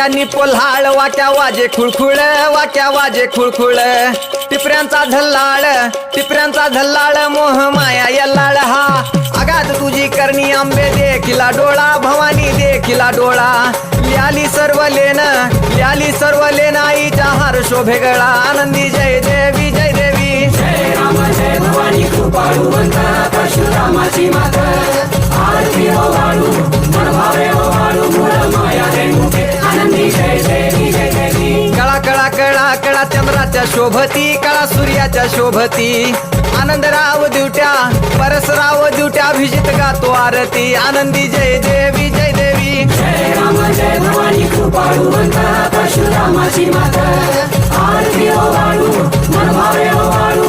देवी पोल्हाळ वाट्या वाजे खुळखुळ वाट्या वाजे खुळखुळ. टिपऱ्यांचा झल्लाळ टिपऱ्यांचा झल्लाळ मोह माया यल्लाळ. हा आगात तुझी करणी आंबे देखिला डोळा भवानी देखिला डोळा. लियाली सर्व लेन लियाली सर्व लेन आईच्या हार शोभे गळा. आनंदी जय देवी जय देवी. जय राम जय भवानी कृपाळू परशुरामाची माता. सूर्याच्या शोभती कळा सूर्याच्या शोभती. आनंदराव दिवट्या परसराव दिवट्या अभिजित गातो आरती. आनंदी जय देवी जय देवी. जय राम जय भवानी कृपाळूवंत परशुरामाची माता. आरती ओ वाळू मनभावे ओ वाळू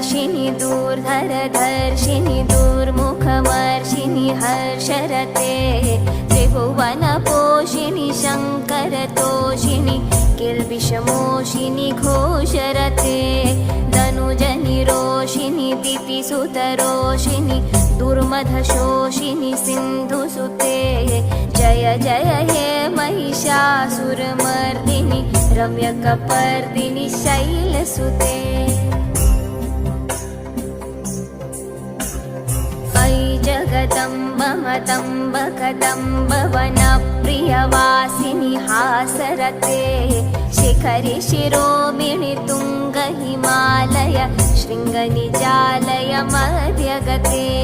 र्षिणि दूर् धर धर्षिणि दुर्मुखमर्षिणि हर्षरते त्रिभुवनपोषिणि शङ्करतोषिणि किल्बिषमोषिणि घोषरते धनुजनिरोषिणि रोषिणि दुर्मधशोषिणि सिन्धुसुते जय जय हे महिषासुरमर्दिनि रम्यकपर्दिनि शैलसुते। वनप्रियवासिनि हासरते। शिखरि शिरोमिणि तुङ्ग हिमालय शृङ्गनिजालय मध्यगते